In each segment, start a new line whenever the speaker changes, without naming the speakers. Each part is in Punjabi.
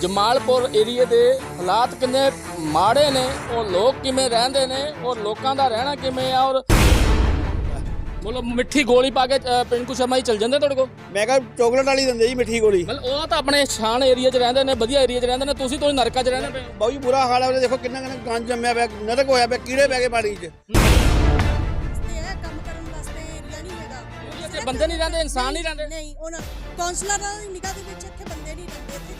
ਜਮਾਲਪੁਰ ਏਰੀਏ ਦੇ ਹਾਲਾਤ ਕਿੰਨੇ ਮਾੜੇ ਨੇ ਉਹ ਲੋਕ ਕਿਵੇਂ ਰਹਿੰਦੇ ਨੇ ਔਰ ਲੋਕਾਂ ਦਾ ਰਹਿਣਾ ਕਿਵੇਂ ਆ ਔਰ ਮਤਲਬ ਮਿੱਠੀ ਗੋਲੀ ਪਾ ਕੇ ਅ, ਪਿੰਕੂ ਸ਼ਰਮਾ ਜੀ ਚਲ ਜਾਂਦੇ ਤੁਹਾਡੇ ਕੋਲ?
ਮੈਂ ਕਿਹਾ ਚੋਕਲੇਟ ਵਾਲੀ ਦਿੰਦੇ ਜੀ ਮਿੱਠੀ ਗੋਲੀ।
ਮਤਲਬ ਉਹ ਤਾਂ ਆਪਣੇ ਸ਼ਾਨ ਏਰੀਆ 'ਚ ਰਹਿੰਦੇ ਨੇ ਵਧੀਆ ਏਰੀਆ 'ਚ ਰਹਿੰਦੇ ਨੇ ਤੁਸੀਂ ਤੋਂ ਨਰਕਾਂ 'ਚ ਰਹਿੰਦੇ ਪਏ ਹੋ।
ਬਹੁਤ ਹੀ ਬੁਰਾ ਹਾਲ ਹੈ ਉਹਦੇ ਦੇਖੋ ਕਿੰਨਾ ਕਿੰਨਾ ਗੰਜ ਜੰਮਿਆ ਪਿਆ ਨਰਕ ਹੋਇਆ ਪਿਆ ਕੀੜੇ ਪੈ ਗਏ ਪਾਣੀ 'ਚ।
ਵਾਸਤੇ ਹੈ ਕੰਮ ਕਰਨ ਵਾਸਤੇ ਏਰੀਆ ਨਹੀਂ ਹੈਗਾ।
ਇੱਥੇ ਬੰਦੇ ਨਹੀਂ ਰਹਿੰਦੇ ਇਨਸਾਨ ਨਹੀਂ ਰਹਿੰਦੇ।
ਨਹੀਂ ਉਹਨਾਂ ਕਾਉਂਸਲਰਾਂ ਦੀ ਨਿਗਾਹ ਦੇ ਵਿੱਚ ਇੱਥੇ ਬੰਦੇ ਨਹੀਂ ਰਹਿੰਦੇ ਇੱਥੇ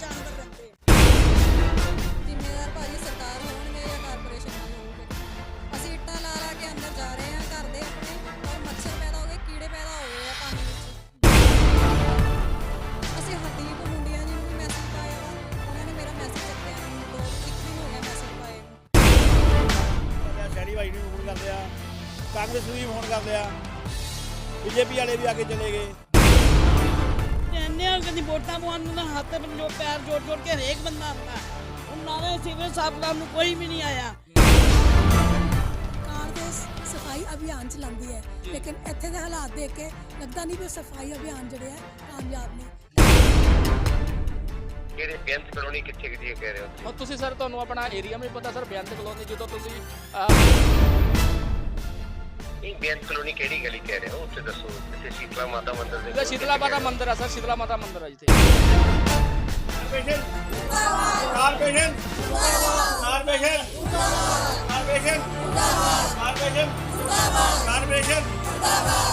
ਤਾਂ ਜੋ ਪੈਰ ਜੋੜ ਜੋੜ ਕੇ ਹਰੇਕ ਬੰਦਾ ਆਉਂਦਾ ਉਹਨਾਂ ਦੇ ਸਿਵਲ ਸਾਫ਼ ਕਰਨ ਨੂੰ ਕੋਈ ਵੀ ਨਹੀਂ ਆਇਆ।
ਦੇ ਸਫ਼ਾਈ ਅਭਿਆਨ ਚਲਾਉਂਦੀ ਹੈ ਲੇਕਿਨ ਇੱਥੇ ਦੇ ਹਾਲਾਤ ਦੇਖ ਕੇ ਲੱਗਦਾ ਨਹੀਂ ਕਿ ਸਫ਼ਾਈ ਅਭਿਆਨ ਜਿਹੜੇ ਹੈ ਕਾਮਯਾਬ ਨੇ।
ਕਿਹੜੇ ਬੇਅੰਤ ਕਲੋਨੀ ਕਿੱਥੇ ਕਿਹਦੀ ਹੈ ਕਹਿ ਰਹੇ ਹੋ
ਔਰ ਤੁਸੀਂ ਸਰ ਤੁਹਾਨੂੰ ਆਪਣਾ ਏਰੀਆ ਵੀ ਪਤਾ ਸਰ ਬੇਅੰਤ ਕਲੋਨੀ ਜਦੋਂ ਤੁਸੀਂ
ਨਹੀਂ ਬੇਅੰਤ ਕਲੋਨੀ ਕਿਹੜੀ ਗਲੀ ਕਹਿ ਰਹੇ ਹੋ ਉੱਥੇ ਦੱਸੋ ਜਿੱਥੇ ਸ਼ੀਤਲਾ ਮਾਤਾ ਮੰਦਿਰ ਦੇ
ਇਹ ਸ਼ੀਤਲਾ ਮਾਤਾ ਮੰਦਿਰ ਆ ਸਰ ਸ਼ੀਤਲਾ ਮਾਤਾ ਮੰਦਿਰ ਆ ਜਿੱਥੇ
corporation corporation corporation corporation corporation corporation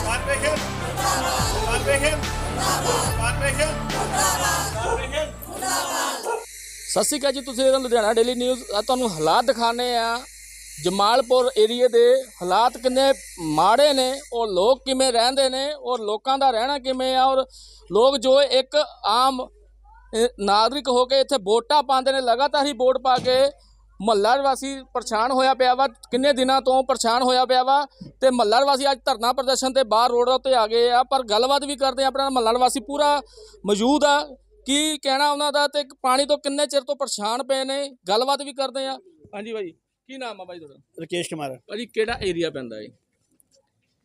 corporation corporation corporation corporation
ਸਤਿ ਸ਼੍ਰੀ ਅਕਾਲ ਜੀ ਤੁਸੀਂ ਲੁਧਿਆਣਾ ਡੇਲੀ ਨਿਊਜ਼ ਤੁਹਾਨੂੰ ਹਾਲਾਤ ਦਿਖਾਣੇ ਆ ਜਮਾਲਪੁਰ ਏਰੀਏ ਦੇ ਹਾਲਾਤ ਕਿੰਨੇ ਮਾੜੇ ਨੇ ਔਰ ਲੋਕ ਕਿਵੇਂ ਰਹਿੰਦੇ ਨੇ, ਔਰ ਲੋਕਾਂ ਦਾ ਰਹਿਣਾ ਕਿਵੇਂ ਆ, ਔਰ ਲੋਕ ਜੋ ਇੱਕ ਆਮ ਨਾਗਰਿਕ ਹੋ ਕੇ ਇੱਥੇ ਵੋਟਾਂ ਪਾਉਂਦੇ ਨੇ, ਲਗਾਤਾਰ ਹੀ ਵੋਟ ਪਾ ਕੇ ਮਹੱਲਾ ਵਾਸੀ ਪਰੇਸ਼ਾਨ ਹੋਇਆ ਪਿਆ ਵਾ, ਕਿੰਨੇ ਦਿਨਾਂ ਤੋਂ ਪਰੇਸ਼ਾਨ ਹੋਇਆ ਪਿਆ ਵਾ, ਤੇ ਮਹੱਲਾ ਵਾਸੀ ਅੱਜ ਧਰਨਾ ਪ੍ਰਦਰਸ਼ਨ ਤੇ ਬਾਹਰ ਰੋਡ ਉੱਤੇ ਆ ਗਏ ਆ, ਪਰ ਗੱਲਬਾਤ ਵੀ ਕਰਦੇ ਆ, ਆਪਣਾ ਮਹੱਲਾ ਵਾਸੀ ਪੂਰਾ ਮੌਜੂਦ ਆ, ਕੀ ਕਹਿਣਾ ਉਹਨਾਂ ਦਾ, ਤੇ ਪਾਣੀ ਤੋਂ ਕਿੰਨੇ ਚਿਰ ਤੋਂ ਪਰੇਸ਼ਾਨ ਪਏ ਨੇ, ਗੱਲਬਾਤ ਵੀ ਕਰਦੇ ਆ। ਹਾਂਜੀ ਭਾਈ। ਕੀ ਨਾਮ ਆ ਭਾਈ ਤੁਹਾਡਾ?
ਰਕੇਸ਼ ਕੁਮਾਰ।
ਭਾਜੀ ਕਿਹੜਾ ਏਰੀਆ ਪੈਂਦਾ ਹੈ?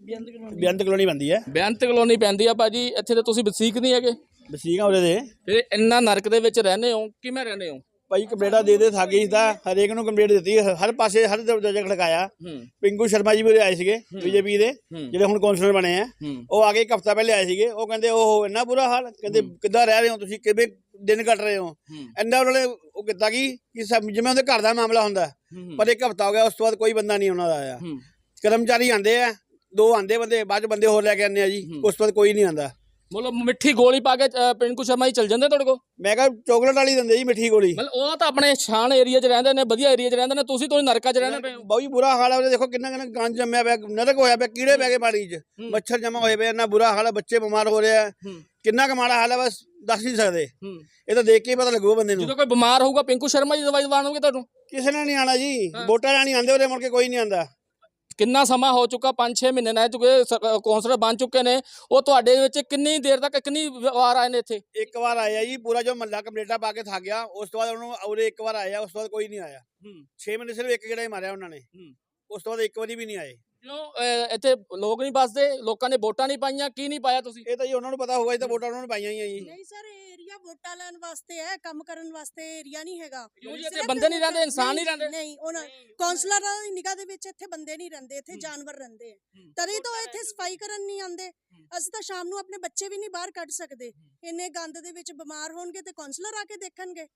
ਬੇਅੰਤ ਕਲੋਨੀ। ਬੰਦੀ ਹੈ।
ਬੇਅੰਤ ਕਲੋਨੀ ਪੈਂਦੀ ਆ ਭਾਜੀ ਇੱਥੇ ਤੇ ਤੁਸੀਂ ਵਸੀਕ ਨਹੀਂ ਹੈਗੇ?
ਬਸੀਗਾ ਉਹਦੇ ਦੇ।
ਫਿਰ ਇੰਨਾ ਨਰਕ ਦੇ ਵਿੱਚ ਰਹਿੰਦੇ ਹੋ ਕਿਵੇਂ ਰਹਿੰਦੇ ਹੋ?
ਭਾਈ ਕੰਪਲੇਟਾ ਦੇ ਦੇ ਥਾਗੇ ਇਸ ਦਾ ਹਰੇਕ ਨੂੰ ਕੰਪਲੇਟ ਦਿੱਤੀ ਹਰ ਪਾਸੇ ਹਰ ਦਰਜਾ ਖੜਕਾਇਆ।
ਹੂੰ।
ਪਿੰਕੂ ਸ਼ਰਮਾ ਜੀ ਵੀ ਉਰੇ ਆਏ ਸੀਗੇ ਬੀਜੇਪੀ ਦੇ। ਜਿਹੜੇ ਹੁਣ ਕੌਂਸਲਰ ਬਣੇ ਆ।
ਹੂੰ।
ਉਹ ਆ ਕੇ ਇੱਕ ਹਫਤਾ ਪਹਿਲੇ ਆਏ ਸੀਗੇ। ਉਹ ਕਹਿੰਦੇ ਉਹ ਇੰਨਾ ਬੁਰਾ ਹਾਲ ਕਹਿੰਦੇ ਕਿੱਦਾਂ ਰਹਿ ਰਹੇ ਹੋ ਤੁਸੀਂ? ਕਿਵੇਂ ਦਿਨ ਕੱਟ ਰਹੇ ਹੋ?
ਹੂੰ।
ਇੰਨਾ ਉਹਨਾਂ ਨੇ ਉਹ ਕੀਤਾ ਕਿ ਕਿ ਸਭ ਜਿਵੇਂ ਉਹਦੇ ਘਰ ਦਾ ਮਾਮਲਾ ਹੁੰਦਾ
ਹੂੰ
ਪਰ ਇੱਕ ਹਫਤਾ ਹੋ ਗਿਆ ਉਸ ਤੋਂ ਬਾਅਦ ਕੋਈ ਬੰਦਾ ਨਹੀਂ ਉਹਨਾਂ ਦਾ ਆਇਆ।
ਹੂੰ।
ਕਰਮਚਾਰੀ ਆਂਦੇ ਆ ਦੋ ਆਂਦੇ ਬੰਦੇ ਬਾਅਦ ਚ ਬੰਦੇ ਹੋਰ ਲੈ ਕੇ ਆਉਂਦੇ ਆ ਜੀ। ਉਸ ਤੋਂ ਬਾਅਦ ਕੋਈ ਨਹੀਂ ਆਂਦਾ
ਮਤਲਬ ਮਿੱਠੀ ਗੋਲੀ ਪਾ ਕੇ ਅ, ਪਿੰਕੂ ਸ਼ਰਮਾ ਜੀ ਚਲ ਜਾਂਦੇ ਤੁਹਾਡੇ ਕੋਲ?
ਮੈਂ ਕਿਹਾ ਚੋਕਲੇਟ ਵਾਲੀ ਦਿੰਦੇ ਜੀ ਮਿੱਠੀ ਗੋਲੀ।
ਮਤਲਬ ਉਹ ਤਾਂ ਆਪਣੇ ਸ਼ਾਨ ਏਰੀਆ 'ਚ ਰਹਿੰਦੇ ਨੇ ਵਧੀਆ ਏਰੀਆ 'ਚ ਰਹਿੰਦੇ ਨੇ ਤੁਸੀਂ ਤੋਂ ਨਰਕਾਂ 'ਚ ਰਹਿੰਦੇ ਪਏ ਹੋ।
ਬਹੁਤ ਹੀ ਬੁਰਾ ਹਾਲ ਹੈ ਉਹਦੇ ਦੇਖੋ ਕਿੰਨਾ ਕਿੰਨਾ ਗੰਜ ਜੰਮਿਆ ਪਿਆ ਨਰਕ ਹੋਇਆ ਪਿਆ ਕੀੜੇ ਪੈ ਗਏ ਪਾਣੀ 'ਚ।
ਹੂੰ।
ਮੱਛਰ ਜਮਾ ਹੋਏ ਪਏ ਇੰਨਾ ਬੁਰਾ ਹਾਲ ਹੈ ਬੱਚੇ ਬਿਮਾਰ ਹੋ ਰਹੇ ਆ।
ਹੂੰ।
ਕਿੰਨਾ ਕੁ ਮਾੜਾ ਹਾਲ ਹੈ ਬਸ ਦੱਸ ਨਹੀਂ ਸਕਦੇ।
ਹੂੰ।
ਇਹ ਤਾਂ ਦੇਖ ਕੇ ਹੀ ਪਤਾ ਲੱਗੂਗਾ ਬੰਦੇ ਨੂੰ।
ਜਦੋਂ ਕੋਈ ਬਿਮਾਰ ਹੋਊਗਾ ਪਿੰਕੂ ਸ਼ਰਮਾ ਜੀ ਦਵਾਈ ਦਵਾਣਗੇ ਤੁਹਾਨੂੰ?
ਕਿਸੇ ਨੇ ਨਹੀਂ ਆਣਾ ਜੀ। ਵੋਟਾਂ ਲੈਣੀ ਆਂਦੇ ਉਹਦੇ ਮੁੜ ਕੇ ਕੋਈ ਨਹੀਂ ਆਂਦਾ
ਕਿੰਨਾ ਸਮਾਂ ਹੋ ਚੁੱਕਾ? 5-6 ਮਹੀਨੇ ਰਹਿ ਚੁੱਕੇ ਕੌਂਸਲਰ ਬਣ ਚੁੱਕੇ ਨੇ। ਉਹ ਤੁਹਾਡੇ ਵਿੱਚ ਕਿੰਨੀ ਦੇਰ ਤੱਕ ਕਿੰਨੀ ਵਾਰ ਆਏ ਨੇ ਇੱਥੇ?
ਇੱਕ ਵਾਰ ਆਇਆ ਜੀ ਪੂਰਾ ਜੋ ਮੱਲਾ ਕੰਪਲੀਟਾ ਪਾ ਕੇ ਥੱਕ ਗਿਆ। ਉਸ ਤੋਂ ਬਾਅਦ ਉਹਨੂੰ ਔਰੇ ਇੱਕ ਵਾਰ ਆਇਆ ਉਸ ਤੋਂ ਬਾਅਦ ਕੋਈ ਨਹੀਂ ਆਇਆ।
ਹੂੰ।
6 ਮਹੀਨੇ ਸਿਰਫ ਇੱਕ ਗੇੜਾ ਹੀ ਮਾਰਿਆ ਉਹਨਾਂ ਨੇ। ਉਸ ਤੋਂ ਬਾਅਦ ਇੱਕ ਵਾਰੀ ਵੀ ਨਹੀਂ ਆਏ।
ਕਿਉਂ? ਇੱਥੇ ਲੋਕ ਨਹੀਂ ਬਸਦੇ ਲੋਕਾਂ ਨੇ ਵੋਟਾਂ ਨਹੀਂ ਪਾਈਆਂ ਕੀ ਨਹੀਂ ਪਾਇਆ ਤੁਸੀਂ?
ਇਹ ਤਾਂ ਜੀ ਉਹਨਾਂ ਨੂੰ ਪਤਾ ਹੋਊਗਾ ਜੀ ਤਾਂ ਵੋਟਾਂ ਉਹਨਾਂ ਨੂੰ ਪਾਈਆਂ ਹੀ ਆ ਜੀ।
ਨਹੀਂ ਸਰ ਏਰੀਆ ਵੋਟਾਂ ਲੈਣ ਵਾਸਤੇ ਹੈ ਕੰਮ ਕਰਨ ਵਾਸਤੇ ਏਰੀਆ ਨਹੀਂ ਹੈਗਾ।
ਕਿਉਂ ਜੀ ਇੱਥੇ
ਸਿਰਫ
ਬੰਦੇ ਨਹੀਂ ਰਹਿੰਦੇ ਇਨਸਾਨ ਨਹੀਂ ਰਹਿੰਦੇ?
ਨਹੀਂ ਉਹਨਾਂ ਕਾਉਂਸਲਰਾਂ ਦੀ ਨਿਗਾਹ ਦੇ ਵਿੱਚ ਇੱਥੇ ਬੰਦੇ ਨਹੀਂ ਰਹਿੰਦੇ ਇੱਥੇ ਜਾਨਵਰ ਰਹਿੰਦੇ ਆ।
ਹੂੰ।
ਤਰੀ ਤੋਂ ਇੱਥੇ ਸਫ਼ਾਈ ਕਰਨ ਨਹੀਂ ਆਉਂਦੇ। ਅਸੀਂ ਤਾਂ ਸ਼ਾਮ ਨੂੰ ਆਪਣੇ ਬੱਚੇ ਵੀ ਨਹੀਂ ਬਾਹਰ ਕੱਢ ਸਕਦੇ। ਇੰਨੇ ਗੰਦ ਦੇ ਵਿੱਚ ਬਿਮਾਰ ਹੋਣਗੇ ਤੇ ਕਾਉਂਸਲਰ ਆ ਕੇ ਦੇਖਣਗੇ।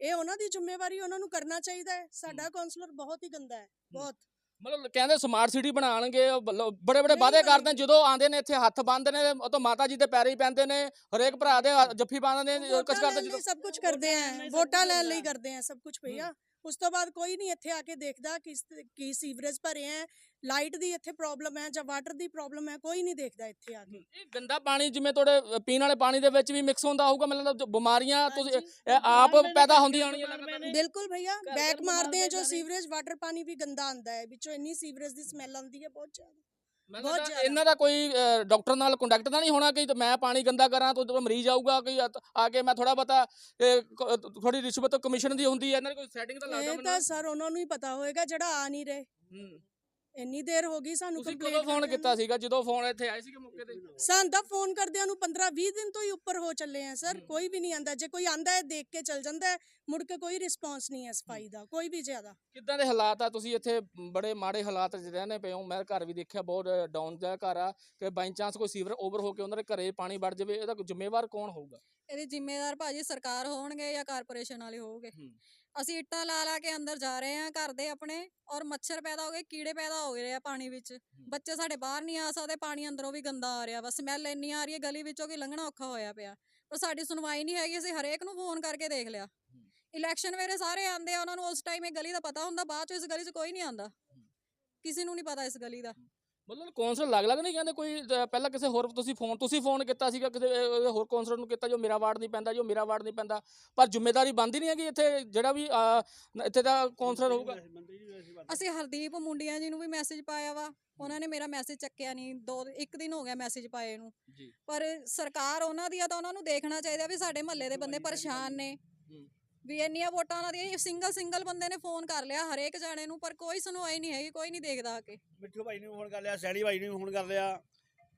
ਇਹ ਉਹਨਾਂ ਦੀ ਜ਼ਿੰਮੇਵਾਰੀ ਉਹਨਾਂ ਨੂੰ ਕਰਨਾ ਚਾਹੀਦਾ ਹੈ। ਸਾਡਾ ਕਾਉਂਸਲਰ ਬਹੁਤ ਹੀ ਗੰਦਾ ਹੈ। ਬਹੁਤ।
ਮਤਲਬ ਕਹਿੰਦੇ ਸਮਾਰਟ ਸਿਟੀ ਬਣਾਉਣਗੇ ਬੜੇ ਬੜੇ ਵਾਅਦੇ। ਕਰਦੇ ਨੇ ਜਦੋਂ ਆਉਂਦੇ ਨੇ ਇੱਥੇ ਹੱਥ ਬੰਨ੍ਹਦੇ ਨੇ ਉਹ ਤਾਂ ਮਾਤਾ ਜੀ ਦੇ ਪੈਰੇ ਹੀ ਪੈਂਦੇ ਨੇ ਹਰੇਕ ਭਰਾ ਦੇ ਜੱਫੀ ਪਾਉਂਦੇ ਨੇ ਕੁਝ ਕਰਦੇ
ਸਭ ਕੁਝ ਕਰਦੇ ਆ ਵੋਟਾਂ ਲੈਣ ਲਈ ਕਰਦੇ ਆ ਸਭ ਕੁਝ ਭਈਆ। ਉਸ ਤੋਂ ਬਾਅਦ ਕੋਈ ਨਹੀਂ ਇੱਥੇ ਆ ਕੇ ਦੇਖਦਾ ਕਿ ਕੀ ਸੀਵਰੇਜ ਭਰੇ ਆ ਲਾਈਟ ਦੀ ਇੱਥੇ ਪ੍ਰੋਬਲਮ ਹੈ ਜਾਂ ਵਾਟਰ ਦੀ ਪ੍ਰੋਬਲਮ ਹੈ ਕੋਈ ਨਹੀਂ ਦੇਖਦਾ ਇੱਥੇ ਆ ਕੇ
ਇਹ ਗੰਦਾ ਪਾਣੀ ਜਿਵੇਂ ਤੁਹਾਡੇ ਪੀਣ ਵਾਲੇ ਪਾਣੀ ਦੇ ਵਿੱਚ ਵੀ ਮਿਕਸ ਹੁੰਦਾ ਹੋਊਗਾ ਮੈਨੂੰ ਲੱਗਦਾ ਬਿਮਾਰੀਆਂ ਤੁਸੀਂ ਆਪ ਪੈਦਾ ਹੁੰਦੀਆਂ ਹੋਣਗੀਆਂ।
ਬਿਲਕੁਲ ਭਈਆ ਬੈਕ ਮਾਰਦੇ ਆ ਜੋ। ਸੀਵਰੇਜ ਵਾਟਰ ਪਾਣੀ ਵੀ ਗੰਦਾ ਆਂਦਾ ਹੈ ਵਿੱਚੋਂ ਇੰਨੀ ਸੀਵਰੇਜ ਦੀ ਸਮੈਲ ਆਉਂਦੀ ਹੈ ਬਹੁਤ ਜ਼ਿਆਦਾ ਬਹੁਤ ਜ਼ਿਆਦਾ।
ਇਹਨਾਂ ਦਾ ਕੋਈ ਡਾਕਟਰ ਨਾਲ ਕੰਟੈਕਟ ਤਾਂ ਨਹੀਂ ਹੋਣਾ ਕਿ ਮੈਂ ਪਾਣੀ ਗੰਦਾ ਕਰਾਂ ਤਾਂ ਮਰੀਜ਼ ਆਊਗਾ ਕਿ ਆ- ਆ ਕੇ ਮੈਂ ਥੋੜਾ ਬਤਾ ਥੋੜੀ ਰਿਸ਼ਵਤ ਕਮਿਸ਼ਨ ਦੀ ਹੁੰਦੀ ਹੈ ਇਹਨਾਂ ਦੀ ਕੋਈ ਸੈਟਿੰਗ ਤਾਂ ਲੱਗਦਾ
ਇਹ ਤਾਂ
ਮੈਨੂੰ।
ਸਰ ਉਹਨਾਂ ਨੂੰ ਹੀ ਪਤਾ ਹੋਏਗਾ ਜਿਹੜਾ ਆ ਨਹੀਂ ਰਹੇ।
ਹੂੰ।
ਇੰਨੀ ਦੇਰ ਹੋ ਗਈ ਸਾਨੂੰ
ਤੁਸੀਂ ਕਦੋਂ ਫੋਨ ਕੀਤਾ। ਸੀਗਾ? ਜਦੋਂ ਫੋਨ ਇੱਥੇ ਆਏ ਸੀਗੇ ਮੌਕੇ ਤੇ?
ਸਾਨੂੰ ਤਾਂ ਫੋਨ ਕਰਦਿਆਂ ਨੂੰ 15 20 ਦਿਨ ਤੋਂ ਹੀ ਉੱਪਰ ਹੋ ਚੱਲੇ ਆ ਸਰ। ਕੋਈ ਵੀ ਨਹੀਂ ਆਂਦਾ। ਜੇ ਕੋਈ ਆਂਦਾ ਹੈ ਦੇਖ ਕੇ ਚਲ ਜਾਂਦਾ ਹੈ। ਮੁੜ ਕੇ ਕੋਈ ਰਿਸਪੌਂਸ ਨਹੀਂ ਹੈ ਸਫ਼ਾਈ ਦਾ ਕੋਈ ਵੀ ਜ਼ਿਆਦਾ।
ਕਿੱਦਾਂ ਦੇ ਹਾਲਾਤ ਆ? ਤੁਸੀਂ ਇੱਥੇ ਬੜੇ ਮਾੜੇ ਹਾਲਾਤ 'ਚ ਰਹਿੰਦੇ ਪਏ ਹੋ। ਮੈਂ ਘਰ ਵੀ ਦੇਖਿਆ ਬਹੁਤ ਡਾਊਨ ਦਾ ਘਰ ਆ ਕਿ ਬਾਈ ਚਾਂਸ ਕੋਈ ਸੀਵਰ ਓਵਰ ਹੋ ਕੇ ਉਹਨਾਂ ਦੇ ਘਰੇ ਪਾਣੀ ਵੜ ਜਾਵੇ। ਇਹਦਾ ਜ਼ਿੰਮੇਵਾਰ ਕੌਣ ਹੋਊਗਾ?
ਇਹਦੇ ਜ਼ਿੰਮੇਦਾਰ ਭਾਜੀ ਸਰਕਾਰ ਹੋਣਗੇ ਜਾਂ ਕਾਰਪੋਰੇਸ਼ਨ ਵਾਲੇ ਹੋਣਗੇ। ਅਸੀਂ ਇੱਟਾਂ ਲਾ ਲਾ ਕੇ ਅੰਦਰ ਜਾ ਰਹੇ ਹਾਂ ਘਰ ਦੇ ਆਪਣੇ ਔਰ ਮੱਛਰ ਪੈਦਾ ਹੋ ਗਏ ਕੀੜੇ ਪੈਦਾ ਹੋ ਗਏ ਆ ਪਾਣੀ ਵਿੱਚ। ਬੱਚੇ ਸਾਡੇ ਬਾਹਰ ਨਹੀਂ ਆ ਸਕਦੇ ਪਾਣੀ ਅੰਦਰੋਂ ਵੀ ਗੰਦਾ ਆ ਰਿਹਾ ਵਾ ਸਮੈਲ ਇੰਨੀ ਆ ਰਹੀ ਹੈ ਗਲੀ ਵਿੱਚੋਂ ਕਿ ਲੰਘਣਾ ਔਖਾ ਹੋਇਆ ਪਿਆ। ਪਰ ਸਾਡੀ ਸੁਣਵਾਈ ਨਹੀਂ ਹੈਗੀ ਅਸੀਂ ਹਰੇਕ ਨੂੰ ਫੋਨ ਕਰਕੇ ਦੇਖ ਲਿਆ। ਇਲੈਕਸ਼ਨ ਵੇਲੇ ਸਾਰੇ ਆਂਦੇ ਆ ਉਹਨਾਂ ਨੂੰ ਉਸ ਟਾਈਮ ਇਹ ਗਲੀ ਦਾ ਪਤਾ ਹੁੰਦਾ ਬਾਅਦ ਚ ਇਸ ਗਲੀ 'ਚ ਕੋਈ ਨਹੀਂ ਆਂਦਾ ਕਿਸੇ ਨੂੰ ਨਹੀਂ ਪਤਾ ਇਸ ਗਲੀ ਦਾ।
ਮਤਲਬ ਕੌਂਸਲਰ ਲੱਗ ਲੱਗ ਨਹੀਂ ਕਹਿੰਦੇ ਕੋਈ ਪਹਿਲਾਂ ਕਿਸੇ ਹੋਰ ਤੁਸੀਂ ਫੋਨ ਤੁਸੀਂ ਫੋਨ ਕੀਤਾ ਸੀਗਾ ਕਿਸੇ ਹੋਰ ਕੌਂਸਲਰ ਨੂੰ ਕੀਤਾ ਜੋ ਮੇਰਾ ਵਾਰਡ ਨਹੀਂ ਪੈਂਦਾ ਜੋ ਮੇਰਾ ਵਾਰਡ ਨਹੀਂ ਪੈਂਦਾ ਪਰ ਜ਼ਿੰਮੇਵਾਰੀ ਬੰਦੀ ਨਹੀਂ ਹੈਗੀ ਇੱਥੇ ਜਿਹੜਾ ਵੀ ਇੱਥੇ ਦਾ ਕੌਂਸਲਰ ਹੋਊਗਾ।
ਅਸੀਂ ਹਰਦੀਪ ਮੁੰਡਿਆਂ ਜੀ ਨੂੰ ਵੀ ਮੈਸੇਜ ਪਾਇਆ ਵਾ ਉਹਨਾਂ ਨੇ ਮੇਰਾ ਮੈਸੇਜ ਚੱਕਿਆ ਨਹੀਂ ਦੋ ਇੱਕ ਦਿਨ ਹੋ ਗਿਆ ਮੈਸੇਜ ਪਾਏ ਨੂੰ।
ਜੀ।
ਪਰ ਸਰਕਾਰ ਉਹਨਾਂ ਦੀ ਆ ਤਾਂ ਉਹਨਾਂ ਨੂੰ ਦੇਖਣਾ ਚਾਹੀਦਾ ਵੀ ਸਾਡੇ ਮਹੱਲੇ ਦੇ ਬੰਦੇ ਪਰੇਸ਼ਾਨ ਨੇ।
ਹੂੰ।
ਵੀ ਇੰਨੀਆਂ ਵੋਟਾਂ ਉਹਨਾਂ ਦੀਆਂ ਸਿੰਗਲ ਸਿੰਗਲ ਬੰਦੇ ਨੇ ਫੋਨ ਕਰ ਲਿਆ ਹਰੇਕ ਜਾਣੇ ਨੂੰ ਪਰ ਕੋਈ ਸੁਣਵਾਈ ਨਹੀਂ ਹੈਗੀ ਕੋਈ ਨਹੀਂ ਦੇਖਦਾ ਆ ਕੇ।
ਮਿੱਠੂ ਭਾਈ ਨੂੰ ਫੋਨ ਕਰ ਲਿਆ ਸੈਣੀ ਭਾਈ ਨੂੰ ਵੀ ਫੋਨ ਕਰ ਲਿਆ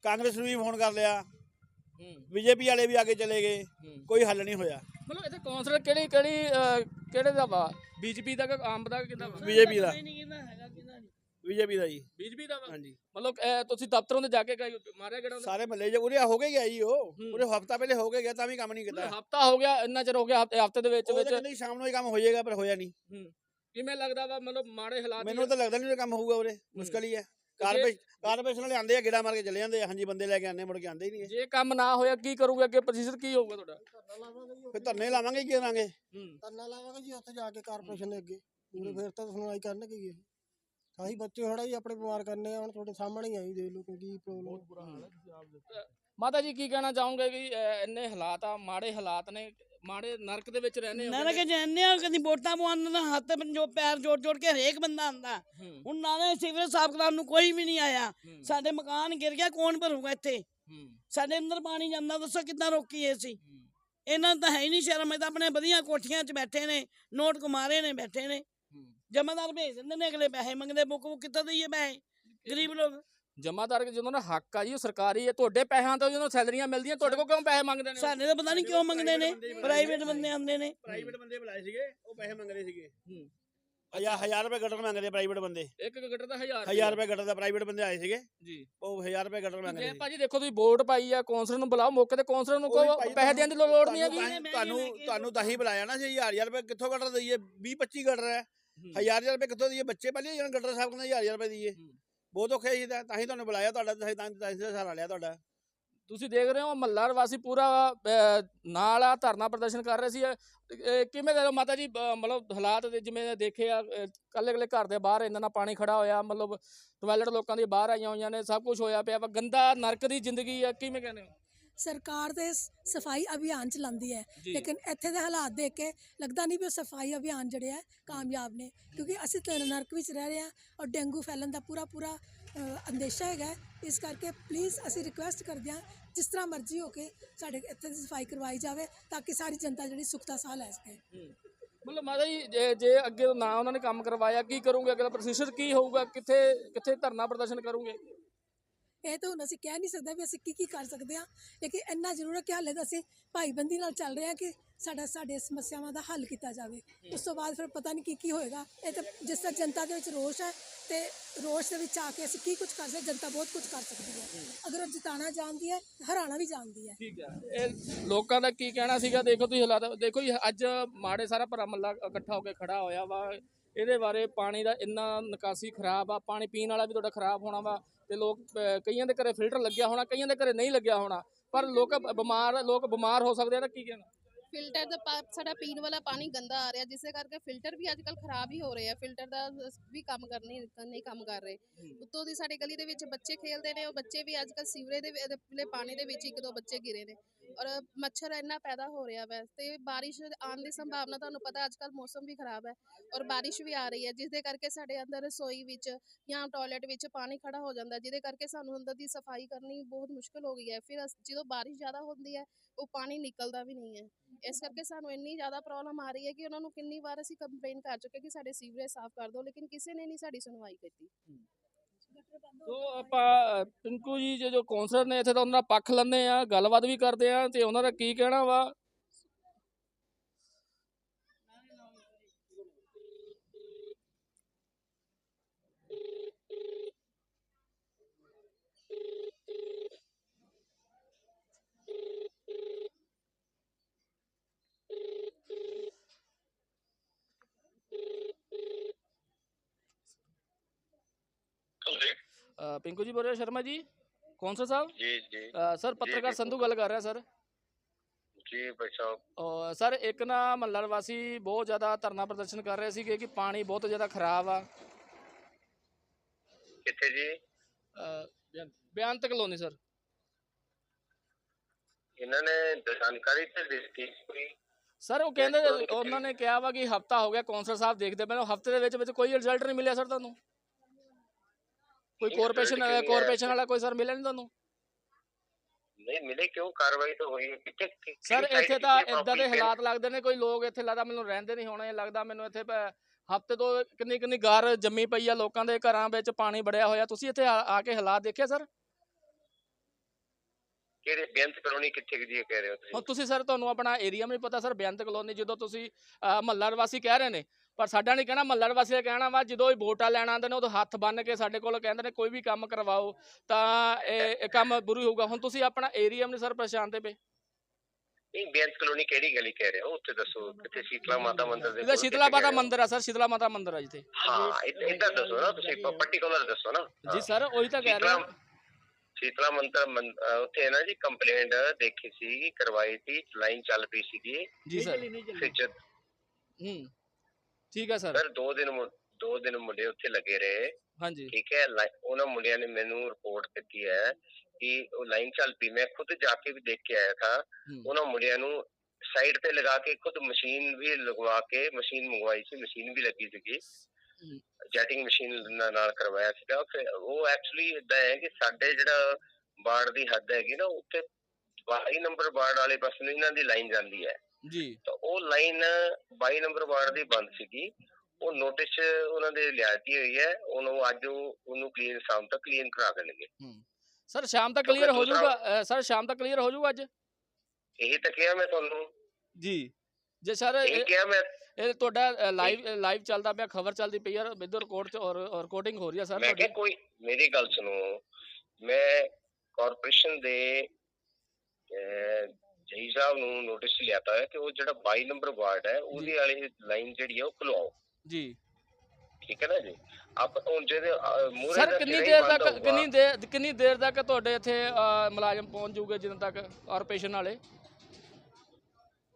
ਕਾਂਗਰਸ ਨੂੰ ਵੀ ਫੋਨ ਕਰ ਲਿਆ
ਹੂੰ।
ਬੀਜੇਪੀ ਵਾਲੇ ਵੀ ਅੱਗੇ ਚਲੇ ਗਏ ਕੋਈ ਹੱਲ ਨਹੀਂ ਹੋਇਆ।
ਮਤਲਬ ਇੱਥੇ ਕੌਂਸਲਰ ਕਿਹੜੀ ਕਿਹੜੀ ਕਿਹੜੇ ਦਾ ਵਾ? ਬੀਜੇਪੀ ਦਾ ਕਿ ਆਮ ਦਾ ਕਿ ਕਿਹਦਾ ਵਾ?
BJP ਦਾ। ਬੀਜੇਪੀ ਦਾ ਜੀ।
ਬੀਜੇਪੀ ਦਾ ਵਾ
ਹਾਂਜੀ।
ਮਤਲਬ ਅਹ, ਤੁਸੀਂ ਦਫ਼ਤਰੋਂ ਦੇ ਜਾ ਕੇ ਗਏ ਮਾਰਿਆ ਕਿਹੜਾ
ਸਾਰੇ ਮੱਲੇ 'ਚ ਉਰੇ ਹੋ ਕੇ ਗਿਆ ਜੀ ਉਹ।
ਹੂੰ।
ਉਰੇ ਹਫਤਾ ਪਹਿਲੇ ਹੋ ਕੇ ਗਿਆ ਤਾਂ ਵੀ ਕੰਮ ਨਹੀਂ ਕੀਤਾ।
ਹਫਤਾ ਹੋ ਗਿਆ ਇੰਨਾ ਚਿਰ ਹੋ ਗਿਆ ਹਫ਼ਤੇ ਦੇ ਵਿੱਚ
ਉਹ ਤਾਂ
ਵਿੱਚ।
ਕਹਿੰਦੇ ਸੀ ਸ਼ਾਮ ਨੂੰ ਹੀ ਕੰਮ ਹੋ ਜਾਏਗਾ ਪਰ ਹੋਇਆ ਨਹੀਂ।
ਕਿਵੇਂ ਲੱਗਦਾ ਵਾ ਮਤਲਬ ਮਾੜੇ ਹਾਲਾਤ
ਮੈਨੂੰ ਤਾਂ ਲੱਗਦਾ ਨਹੀਂ ਉਰੇ ਕੰਮ ਹੋਊਗਾ ਉਰੇ। ਮੁਸ਼ਕਲ ਹੀ ਹੈ ਕਾਰਪੋਰੇਸ਼ਨ ਕਾਰਪੋਰੇਸ਼ਨ ਵਾਲੇ ਆਂਦੇ ਆ ਗੇੜਾ ਮਾਰ ਕੇ ਚਲੇ ਜਾਂਦੇ ਆ। ਹਾਂਜੀ ਬੰਦੇ ਲੈ ਕੇ ਆਉਂਦੇ ਮੁੜ ਕੇ ਆਉਂਦੇ ਹੀ ਨਹੀਂ
ਜੇ ਕੰਮ ਨਾ ਹੋਇਆ ਕੀ ਕਰੋਗੇ ਅੱਗੇ? ਪ੍ਰੋਸੀਜਰ ਕੀ ਹੋਊਗਾ ਤੁਹਾਡਾ?
ਫਿਰ ਧਰਨੇ ਲਾਵਾਂਗੇ ਕੀ ਕਰਾਂਗੇ।
ਹੂੰ।
ਧਰਨਾ ਲਾਵਾਂਗੇ ਜੀ ਉੱਥੇ ਜਾ ਕੇ ਕਾਰਪੋਰੇਸ਼ਨ ਦੇ ਅੱਗੇ। ਪੂਰੇ ਫਿਰ ਤਾਂ ਸੁਣਵਾਈ ਕਰਨਗੇ ਜੀ ਇਹ। ਅਸੀਂ ਬੱਚੇ ਥੋੜਾ ਜੀ ਆਪਣੇ ਬਿਮਾਰ ਕਰਨੇ ਆ ਹੁਣ ਤੁਹਾਡੇ ਸਾਹਮਣੇ ਹੀ ਆਈ ਦੇਖ ਲਓ ਕਿ ਕੀ ਪ੍ਰੋਬਲਮ
ਮਾਤਾ ਜੀ ਕੀ ਕਹਿਣਾ ਚਾਹੋਗੇ ਕਿ ਅਹ, ਇੰਨੇ ਹਾਲਾਤ ਆ ਮਾੜੇ ਹਾਲਾਤ ਨੇ ਮਾੜੇ ਨਰਕ ਦੇ ਵਿੱਚ ਰਹਿੰਦੇ ਹੋ
ਨਰਕ ਜਾਂਦੇ ਆ ਕਦੀ ਵੋਟਾਂ ਪਵਾਉਣ ਨੂੰ ਤਾਂ ਹੱਥ ਜੋ ਪੈਰ ਜੋੜ ਜੋੜ ਕੇ ਹਰੇਕ ਬੰਦਾ ਆਂਦਾ
ਹੂੰ,
ਹੁਣ ਨਾਲੇ ਸੀਵਰੇਜ ਸਾਫ਼ ਕਰਾਉਣ ਨੂੰ ਕੋਈ ਵੀ ਨਹੀਂ ਆਇਆ।
ਹੂੰ,
ਸਾਡੇ ਮਕਾਨ ਗਿਰ ਗਿਆ ਕੌਣ ਭਰੂਗਾ ਇੱਥੇ?
ਹੂੰ,
ਸਾਡੇ ਅੰਦਰ ਪਾਣੀ ਜਾਂਦਾ ਦੱਸੋ ਕਿੱਦਾਂ ਰੋਕੀਏ ਅਸੀਂ?
ਹੂੰ,
ਇਹਨਾਂ ਨੂੰ ਤਾਂ ਹੈ ਹੀ ਨਹੀਂ ਸ਼ਰਮ ਇਹ ਤਾਂ ਆਪਣੇ ਵਧੀਆ ਕੋਠੀਆਂ 'ਚ ਬੈਠੇ ਨੇ ਨੋਟ ਕੁਮਾਰੇ ਨੇ ਬੈਠੇ ਨੇ।
ਹੂੰ।
ਜਮਾਦਾਰ ਭੇਜ ਦਿੰਦੇ ਨੇ ਅਗਲੇ ਪੈਸੇ ਮੰਗਦੇ ਬੁੱਕ ਬੁੱਕ ਕਿੱਥੋਂ ਦਈਏ ਪੈਸੇ? ਗਰੀਬ ਲੋਕ।
ਜਮਾਦਾਰ ਜਿਹਨਾਂ ਦਾ ਹੱਕ ਆ ਜੀ ਉਹ ਸਰਕਾਰੀ ਹੈ ਤੁਹਾਡੇ ਪੈਸਿਆਂ ਤੋਂ ਜਦੋਂ ਸੈਲਰੀਆਂ ਮਿਲਦੀਆਂ ਤੁਹਾਡੇ ਕੋਲ ਕਿਉਂ ਪੈਸੇ ਮੰਗਦੇ ਨੇ?
ਸਾਡੇ ਤਾਂ ਪਤਾ ਨਹੀਂ ਕਿਉਂ ਮੰਗਦੇ ਨੇ ਪ੍ਰਾਈਵੇਟ ਬੰਦੇ ਆਉਂਦੇ ਨੇ।
ਪ੍ਰਾਈਵੇਟ ਬੰਦੇ ਬੁਲਾਏ ਸੀਗੇ ਉਹ ਪੈਸੇ ਮੰਗ ਰਹੇ ਸੀਗੇ।
ਹੂੰ।
ਹਜ਼ਾਰ ਹਜ਼ਾਰ ਰੁਪਏ ਗਟਰ ਮੰਗਦੇ ਪ੍ਰਾਈਵੇਟ ਬੰਦੇ।
ਇੱਕ ਗਟਰ ਦਾ 1000
ਹਜ਼ਾਰ ਰੁਪਏ ਗਟਰ ਦਾ ਪ੍ਰਾਈਵੇਟ ਬੰਦੇ ਆਏ ਸੀਗੇ
ਜੀ।
ਉਹ ਹਜ਼ਾਰ ਰੁਪਏ ਗਟਰ ਮੰਗਦੇ
ਜੇ ਭਾਜੀ ਦੇਖੋ ਤੁਸੀਂ ਵੋਟ ਪਾਈ ਆ ਕੌਂਸਲਰ ਨੂੰ ਬੁਲਾਓ ਮੌਕੇ ਤੇ ਕੌਂਸਲਰ ਨੂੰ
ਭਾਈ
ਪੈਸੇ ਦੇਣ ਦੀ ਲੋੜ ਨਹੀਂ ਹੈਗੀ।
ਤੁਹਾਨੂੰ ਤੁਹਾਨੂੰ ਤਾਂ ਹੀ ਬੁਲਾਇਆ ਨਾ ਸੀ ਹਜ਼ਾਰ ਹਜ਼ਾਰ ਰੁਪਏ ਕਿੱਥੋਂ ਗਟਰ ਦਈਏ 20 25 ਗਟਰ ਹੈ। ਹਜ਼ਾਰ ਹਜ਼ਾਰ ਰੁਪਏ ਕਿੱਥੋਂ ਦਈਏ ਬੱਚੇ ਪਹਿਲੇ ਜਣ ਗਟਰ ਸਾਹਿਬ ਕਹਿੰਦੇ ਹਜ਼ਾਰ ਹਜ਼ਾਰ ਰੁਪਏ ਦਈਏ
ਹੂੰ।
ਬਹੁਤ ਔਖੇ ਸੀ ਤਾਂ ਹੀ ਤੁਹਾਨੂੰ ਬੁਲਾਇਆ ਤੁਹਾਡਾ ਤਾਂ ਹੀ ਸਹਾਰਾ ਲਿਆ ਤੁਹਾਡਾ।
ਤੁਸੀਂ ਦੇਖ ਰਹੇ ਹੋ ਮਹੱਲਾ ਵਾਸੀ ਪੂਰਾ ਨਾਲ ਆ ਧਰਨਾ ਪ੍ਰਦਰਸ਼ਨ ਕਰ ਰਹੇ ਸੀ। ਕਿਵੇਂ ਦੇ ਮਾਤਾ ਜੀ ਮਤਲਬ ਹਾਲਾਤ ਦੇ ਜਿਵੇਂ ਦੇਖੇ ਆ ਕੱਲੇ ਕੱਲੇ ਘਰ ਦੇ ਬਾਹਰ ਇਹਨਾਂ ਨਾਲ ਪਾਣੀ ਖੜਾ ਹੋਇਆ ਮਤਲਬ ਟਾਇਲਟ ਲੋਕਾਂ ਦੀ ਬਾਹਰ ਆਈਆਂ ਹੋਈਆਂ ਨੇ ਸਭ ਕੁਝ ਹੋਇਆ ਪਿਆ ਵਾ। ਗੰਦਾ ਨਰਕ ਦੀ ਜ਼ਿੰਦਗੀ ਆ ਕਿਵੇਂ ਕਹਿੰਦੇ ਹੋ?
ਸਰਕਾਰ ਤੇ ਸਫ਼ਾਈ ਅਭਿਆਨ ਚਲਾਉਂਦੀ ਹੈ। ਲੇਕਿਨ ਇੱਥੇ ਦੇ ਹਾਲਾਤ ਦੇਖ ਕੇ ਲੱਗਦਾ ਨਹੀਂ ਵੀ ਉਹ ਸਫ਼ਾਈ ਅਭਿਆਨ ਜਿਹੜੇ ਹੈ ਕਾਮਯਾਬ ਨੇ। ਕਿਉਂਕਿ ਅਸੀਂ ਤਾਂ ਨਰਕ ਵਿੱਚ ਰਹਿ ਰਹੇ ਹਾਂ ਔਰ ਡੇਂਗੂ ਫੈਲਣ ਦਾ ਪੂਰਾ ਪੂਰਾ ਅੰਦੇਸ਼ਾ ਹੈਗਾ। ਇਸ ਕਰਕੇ ਪਲੀਜ਼ ਅਸੀਂ ਰਿਕੁਐਸਟ ਕਰਦੇ ਹਾਂ ਜਿਸ ਤਰ੍ਹਾਂ ਮਰਜ਼ੀ ਹੋ ਕੇ ਸਾਡੇ ਇੱਥੇ ਦੀ ਸਫ਼ਾਈ ਕਰਵਾਈ ਜਾਵੇ ਤਾਂ ਕਿ ਸਾਰੀ ਜਨਤਾ ਜਿਹੜੀ ਸੁੱਖ ਦਾ ਸਾਹ ਲੈ ਸਕੇ।
ਮਤਲਬ ਮਾਤਾ ਜੀ ਜੇ- ਜੇ ਅੱਗੇ ਨਾ ਉਹਨਾਂ ਨੇ ਕੰਮ ਕਰਵਾਇਆ ਕੀ ਕਰੋਗੇ? ਅੱਗੇ ਦਾ ਪ੍ਰੋਸੀਜਰ ਕੀ ਹੋਊਗਾ? ਕਿੱਥੇ ਕਿੱਥੇ ਧਰਨਾ ਪ੍ਰਦਰਸ਼ਨ ਕਰੋਗੇ?
ਇਹ ਤਾਂ ਹੁਣ ਅਸੀਂ ਕਹਿ ਨਹੀਂ ਸਕਦੇ ਵੀ ਅਸੀਂ ਕੀ ਕੀ ਕਰ ਸਕਦੇ ਹਾਂ। ਲੇਕਿਨ ਇੰਨਾ ਜ਼ਰੂਰ ਹੈ ਕਿ ਹਾਲੇ ਤਾਂ ਅਸੀਂ ਭਾਈਬੰਦੀ ਨਾਲ ਚੱਲ ਰਹੇ ਹਾਂ ਕਿ ਸਾਡਾ ਸਾਡੇ ਸਮੱਸਿਆਵਾਂ ਦਾ ਹੱਲ ਕੀਤਾ ਜਾਵੇ। ਉਸ ਤੋਂ ਬਾਅਦ ਫਿਰ ਪਤਾ ਨਹੀਂ ਕੀ ਕੀ ਹੋਏਗਾ। ਇਹ ਤਾਂ ਜਿਸ ਤਰ੍ਹਾਂ ਜਨਤਾ ਦੇ ਵਿੱਚ ਰੋਸ਼ ਹੈ ਤੇ ਰੋਸ਼ ਦੇ ਵਿੱਚ ਆ ਕੇ ਅਸੀਂ ਕੀ ਕੁਝ ਕਰ ਸਕਦੇ ਜਨਤਾ ਬਹੁਤ ਕੁਝ ਕਰ ਸਕਦੀ ਹੈ। ਅਗਰ ਉਹ ਜਿਤਾਣਾ ਜਾਣਦੀ ਹੈ ਹਰਾਣਾ ਵੀ ਜਾਣਦੀ ਹੈ।
ਠੀਕ ਹੈ। ਇਹ ਲੋਕਾਂ ਦਾ ਕੀ ਕਹਿਣਾ ਸੀਗਾ? ਦੇਖੋ ਤੁਸੀਂ ਹਾਲਾਤ ਦੇਖੋ ਜੀ, ਅੱਜ ਮਾੜੇ ਸਾਰਾ ਭਰਾ ਮੱਲਾ ਇਕੱਠਾ ਹੋ ਕੇ ਖੜਾ ਹੋਇਆ ਵਾ। ਇਹਦੇ ਬਾਰੇ ਪਾਣੀ ਦਾ ਇੰਨਾ ਨਿਕਾਸੀ ਖਰਾਬ ਆ, ਪਾਣੀ ਪੀਣ ਵਾਲਾ ਵੀ ਤੁਹਾਡਾ ਖਰਾਬ ਹੋਣਾ ਵਾ ਤੇ ਲੋਕ ਕਈਆਂ ਦੇ ਘਰੇ ਫਿਲਟਰ ਲੱਗਿਆ ਹੋਣਾ, ਕਈਆਂ ਦੇ ਘਰੇ ਨਹੀਂ ਲੱਗਿਆ ਹੋਣਾ, ਪਰ ਲੋਕ ਬਿਮਾਰ ਲੋਕ ਬਿਮਾਰ ਹੋ ਸਕਦੇ ਆ ਤਾਂ ਕੀ ਕਹਿਣਾ?
ਫਿਲਟਰ ਦਾ ਪਾ- ਸਾਡਾ ਪੀਣ ਵਾਲਾ ਪਾਣੀ ਗੰਦਾ ਆ ਰਿਹਾ ਜਿਸੇ ਕਰਕੇ ਫਿਲਟਰ ਵੀ ਅੱਜਕੱਲ ਖਰਾਬ ਹੀ ਹੋ ਰਹੇ ਆ ਫਿਲਟਰ ਦਾ ਵੀ ਕੰਮ ਕਰ ਨਹੀਂ ਨਹੀਂ ਕੰਮ ਕਰ ਰਹੇ। ਉੱਤੋਂ ਦੀ ਸਾਡੇ ਗਲੀ ਦੇ ਵਿੱਚ ਬੱਚੇ ਖੇਲਦੇ ਨੇ ਉਹ ਬੱਚੇ ਵੀ ਅੱਜਕੱਲ ਸੀਵਰੇਜ ਦੇ ਵੀ- ਇਹਦੇ ਵਾਲੇ ਪਾਣੀ ਦੇ ਵਿੱਚ ਇੱਕ ਦੋ ਬੱਚੇ ਗਿਰੇ ਨੇ। ਔਰ ਮੱਛਰ ਇੰਨਾ ਪੈਦਾ ਹੋ ਰਿਹਾ ਵੈ ਤੇ ਬਾਰਿਸ਼ ਆਉਣ ਦੀ ਸੰਭਾਵਨਾ ਤੁਹਾਨੂੰ ਪਤਾ ਅੱਜਕੱਲ ਮੌਸਮ ਵੀ ਖਰਾਬ ਹੈ ਔਰ ਬਾਰਿਸ਼ ਵੀ ਆ ਰਹੀ ਹੈ ਜਿਸ ਦੇ ਕਰਕੇ ਸਾਡੇ ਅੰਦਰ ਰਸੋਈ ਵਿੱਚ ਜਾਂ ਟਾਇਲਟ ਵਿੱਚ ਪਾਣੀ ਖੜਾ ਹੋ ਜਾਂਦਾ ਜਿਹਦੇ ਕਰਕੇ ਸਾਨੂੰ ਅੰਦਰ ਦੀ ਸਫ਼ਾਈ ਕਰਨੀ ਬਹੁਤ ਮੁਸ਼ਕਲ ਹੋ ਗਈ ਹੈ। ਫਿਰ ਅਸ- ਜਦੋਂ ਬਾਰਿਸ਼ ਜ਼ਿਆਦਾ ਹੁੰਦੀ ਹੈ ਉਹ ਪਾਣੀ ਨਿਕਲਦਾ ਵੀ ਨਹੀਂ ਹੈ। ਇਸ ਕਰਕੇ ਸਾਨੂੰ ਇੰਨੀ ਜ਼ਿਆਦਾ ਪ੍ਰੋਬਲਮ ਆ ਰਹੀ ਹੈ ਕਿ ਉਹਨਾਂ ਨੂੰ ਕਿੰਨੀ ਵਾਰ ਅਸੀਂ ਕੰਪਲੇਨ ਕਰ ਚੁੱਕੇ ਕਿ ਸਾਡੇ ਸੀਵਰੇਜ ਸਾਫ਼ ਕਰ ਦਿਓ ਲੇਕਿਨ ਕਿਸੇ ਨੇ ਨਹੀਂ ਸਾਡੀ ਸੁਣਵਾਈ ਕੀਤੀ।
ਸੋ ਆਪਾਂ ਪਿੰਕੂ ਜੀ ਜੇ ਜੋ ਕੌਂਸਲਰ ਨੇ ਇੱਥੇ ਤਾਂ ਉਹਨਾਂ ਦਾ ਪੱਖ ਲੈਂਦੇ ਆ ਗੱਲਬਾਤ ਵੀ ਕਰਦੇ ਆ ਤੇ ਉਹਨਾਂ ਦਾ ਕੀ ਕਹਿਣਾ ਵਾ? ਪਿੰਕੂ ਜੀ ਬੋਲ ਸ਼ਰਮਾ ਜੀ ਕੌਂਸਲਰ ਸਾਹਿਬ
ਜੀ ਜੀ
ਅ, ਸਰ ਪੱਤਰਕਾਰ
ਜੀ।
ਸੰਧੂ ਗੱਲ ਕਰ ਰਿਹਾ ਸਰ
ਜੀ ਭਾਈ ਸਾਹਿਬ
ਅ, ਸਰ ਇੱਕ ਨਾ ਮਹੱਲਾ ਵਾਸੀ ਬਹੁਤ ਜ਼ਿਆਦਾ ਧਰਨਾ ਪ੍ਰਦਰਸ਼ਨ ਕਰ ਰਹੇ ਸੀਗੇ ਕਿ ਪਾਣੀ ਬਹੁਤ ਜ਼ਿਆਦਾ ਖਰਾਬ ਆ
ਕਿੱਥੇ ਜੀ
ਅ, ਤੱਕ ਲਾਉਣੀ ਸਰ
ਇਹਨਾਂ ਨੇ ਜਾਣਕਾਰੀ ਤੇ ਦਿੱਤੀ ਕੋਈ
ਸਰ ਉਹ ਕਹਿੰਦੇ ਉਹਨਾਂ ਨੇ ਕਿਹਾ ਵਾ ਕਿ ਹਫਤਾ ਹੋ ਗਿਆ ਕੌਂਸਲਰ ਸਾਹਿਬ ਦੇਖਦੇ ਪਏ ਨੇ ਹਫ਼ਤੇ ਦੇ ਵਿੱਚ ਵਿੱਚ ਕੋਈ ਰਿਜ਼ਲਟ ਨਹੀਂ ਮਿਲਿਆ ਸਰ ਤੁਹਾਨੂੰ ਕੋਈ ਕਾਰਪੋਰੇਸ਼ਨ
ਨਹੀਂ
ਕਾਰਪੋਰੇਸ਼ਨ? ਵਾਲਾ ਕੋਈ ਸਰ ਮਿਲਿਆ ਨਹੀਂ ਤੁਹਾਨੂੰ?
ਨਹੀਂ ਮਿਲੇ ਕਿਉਂ? ਕਾਰਵਾਈ ਤਾਂ ਹੋਈ ਹੈ। ਕਿੱਥੇ
ਸਰ ਇੱਥੇ ਤਾਂ ਇਦਾਂ ਦੇ ਹਾਲਾਤ ਲੱਗਦੇ ਨੇ ਕੋਈ ਲੋਕ ਇੱਥੇ ਲੱਗਦਾ ਮੈਨੂੰ ਰਹਿੰਦੇ ਨਹੀਂ ਹੋਣੇ ਲੱਗਦਾ ਮੈਨੂੰ ਇੱਥੇ ਹਫ਼ਤੇ ਤੋਂ ਕਿੰਨੀ ਕਿੰਨੀ ਗਾਰ ਜੰਮੀ ਪਈ ਆ ਲੋਕਾਂ ਦੇ ਘਰਾਂ ਵਿੱਚ ਪਾਣੀ ਵੜਿਆ ਹੋਇਆ। ਤੁਸੀਂ ਇੱਥੇ ਆ ਕੇ ਹਾਲਾਤ ਦੇਖਿਆ ਸਰ?
ਕਿਹੜੇ ਬੇਅੰਤ ਕਲੋਨੀ ਕਿੱਥੇ ਕੁ ਦੀ ਕਹਿ ਰਹੇ ਹੋ
ਹੁਣ
ਤੁਸੀਂ
ਸਰ ਤੁਹਾਨੂੰ ਆਪਣਾ ਏਰੀਆ ਵੀ ਪਤਾ ਸਰ ਬੇਅੰਤ ਕਲੋਨੀ ਜਦੋਂ ਤੁਸੀਂ ਮਹੱਲਾ ਨਿਵਾਸੀ ਕਹਿ ਰਹੇ ਨੇ ਪਰ ਸਾਡਾ ਨਹੀਂ ਕਹਿਣਾ ਮਹੱਲਾ ਨਿਵਾਸੀ ਦਾ ਕਹਿਣਾ ਵਾ ਜਦੋਂ ਇਹ ਵੋਟਾਂ ਲੈਣ ਆਉਂਦੇ ਨੇ ਉਦੋਂ ਹੱਥ ਬੰਨ ਕੇ ਸਾਡੇ ਕੋਲ ਕਹਿੰਦੇ ਨੇ ਕੋਈ ਵੀ ਕੰਮ ਕਰਵਾਓ ਤਾਂ ਇਹ ਕੰਮ ਬੁਰੀ ਹੋਊਗਾ। ਹੁਣ ਤੁਸੀਂ ਆਪਣਾ ਏਰੀਆ ਨਹੀਂ ਸਰ ਪਛਾਣਦੇ ਪਏ?
ਨਹੀਂ ਬੇਅੰਤ ਕਲੋਨੀ ਕਿਹੜੀ ਗਲੀ ਕਹਿ ਰਹੇ ਹੋ? ਉੱਥੇ ਦੱਸੋ ਕਿੱਥੇ ਸ਼ੀਤਲਾ ਮਾਤਾ ਮੰਦਿਰ ਦੇ
ਇਹਦਾ ਸ਼ੀਤਲਾ ਮਾਤਾ? ਮੰਦਿਰ ਆ ਸਰ ਸ਼ੀਤਲਾ ਮਾਤਾ ਮੰਦਿਰ ਆ ਜਿੱਥੇ
ਹਾਂ ਇਦਾਂ ਦੱਸੋ ਨਾ ਤੁਸੀਂ ਪਾਰਟਿਕੂਲਰ ਦੱਸੋ ਨਾ।
ਜੀ ਸਰ ਉਹੀ ਤਾਂ ਕਹਿ ਰਿਹਾ
ਸ਼ੀਤਲਾ ਸ਼ੀਤਲਾ ਮੰਤਰ ਮੰ- ਅਹ ਉੱਥੇ ਨਾ ਜੀ ਕੰਪਲੇਂਟ ਦੇਖੀ ਸੀ ਕਰਵਾਈ ਸੀ ਲਾਈਨ ਚੱਲ ਪਈ ਸੀਗੀ।
ਜੀ ਸਰ। ਹੂੰ। ਠੀਕ ਹੈ ਸਰ।
ਸਰ ਦੋ ਦਿਨ ਮੁੰ- ਦੋ ਦਿਨ ਮੁੰਡੇ ਉੱਥੇ ਲੱਗੇ ਰਹੇ।
ਹਾਂਜੀ।
ਠੀਕ ਹੈ ਲਾਈ- ਉਹਨਾਂ ਮੁੰਡਿਆਂ ਨੇ ਮੈਨੂੰ ਰਿਪੋਰਟ ਦਿੱਤੀ ਹੈ ਕਿ ਉਹ ਲਾਈਨ ਚੱਲ ਪਈ। ਮੈਂ ਖੁਦ ਜਾ ਕੇ ਵੀ ਦੇਖ ਕੇ ਆਇਆ ਥਾ। ਉਹਨਾਂ ਮੁੰਡਿਆਂ ਨੂੰ ਸਾਈਡ ਤੇ ਲਗਾ ਕੇ ਖੁਦ ਮਸ਼ੀਨ ਵੀ ਲਗਵਾ ਕੇ ਮਸ਼ੀਨ ਮੰਗਵਾਈ ਸੀ। ਮਸ਼ੀਨ ਵੀ ਲੱਗੀ ਸੀਗੀ।
ਹੂੰ।
ਜੈਟਿੰਗ ਮਸ਼ੀਨ ਨਾਲ ਕਰਵਾਇਆ ਸੀਗਾ। ਫਿਰ ਉਹ ਐਕਚੁਅਲੀ ਇਦਾਂ ਹੈ ਕਿ ਸਾਡੇ ਜਿਹੜਾ ਬਾੜ ਦੀ ਹੱਦ ਹੈਗੀ ਨਾ ਉੱਤੇ 22 ਨੰਬਰ ਬਾੜ ਵਾਲੇ ਪਾਸੇ ਨੂੰ ਇਹਨਾਂ ਦੀ ਲਾਈਨ ਜਾਂਦੀ ਹੈ।
ਜੀ।
ਤਾਂ ਉਹ ਲਾਈਨ 22 ਨੰਬਰ ਵਾਰਡ ਦੀ ਬੰਦ ਸੀਗੀ। ਉਹ ਨੋਟਿਸ ਉਹਨਾਂ ਦੇ ਲਿਆਤੀ ਹੋਈ ਹੈ। ਉਹਨੂੰ ਅੱਜ ਉਹ ਉਹਨੂੰ ਕਲੀਨ ਸ਼ਾਮ ਤੱਕ ਕਲੀਨ ਕਰਾ ਦੇਣਗੇ।
ਸਰ ਸ਼ਾਮ ਤੱਕ ਕਲੀਅਰ ਹੋ ਜਾਊਗਾ ਸਰ ਸ਼ਾਮ ਤੱਕ ਕਲੀਅਰ ਹੋ ਜਾਊਗਾ ਅੱਜ?
ਇਹੀ ਤਾਂ ਕਿਹਾ ਮੈਂ ਤੁਹਾਨੂੰ।
ਜੀ। ਜੇ ਸਰ
ਇਹ ਕਿਹਾ ਮੈਂ।
ਇਹ ਤੁਹਾਡਾ ਲਾਈਵ ਲਾਈਵ ਚੱਲਦਾ ਪਿਆ ਖਬਰ ਚੱਲਦੀ ਪਈ ਹੈ ਵਿਦ ਰਿਕਾਰਡ ਚ ਔਰ ਰਿਕਾਰਡਿੰਗ ਹੋ ਰਹੀ ਹੈ ਸਰ
ਮੈਂ ਕਿਹਾ ਕੋਈ ਮੇਰੀ ਗੱਲ ਸੁਣੋ। ਮੈਂ ਕਾਰਪੋਰੇਸ਼ਨ ਦੇ ਜਈ ਸਾਹਿਬ ਨੂੰ ਨੋਟਿਸ ਲਿਆਤਾ ਹੈ ਕਿ ਉਹ ਜਿਹੜਾ 22 ਨੰਬਰ ਵਾਰਡ ਹੈ ਉਹਦੀ ਵਾਲੀ ਲਾਈਨ ਜਿਹੜੀ ਹੈ ਉਹ ਖੁਲਵਾਓ।
ਜੀ।
ਠੀਕ ਹੈ ਨਾ ਜੀ? ਆਪ ਹੁਣ ਜਿਹਦੇ ਮੂਰੇ
ਸਰ ਕਿੰਨੀ ਦੇਰ ਤੱਕ ਕਿੰਨੀ ਦੇਰ ਕਿੰਨੀ ਦੇਰ ਤੱਕ ਤੁਹਾਡੇ ਇੱਥੇ ਮੁਲਾਜ਼ਮ ਪਹੁੰਚ ਜਾਊਗੇ ਜਿੰਨ ਤੱਕ ਕਾਰਪੋਰੇਸ਼ਨ ਵਾਲੇ?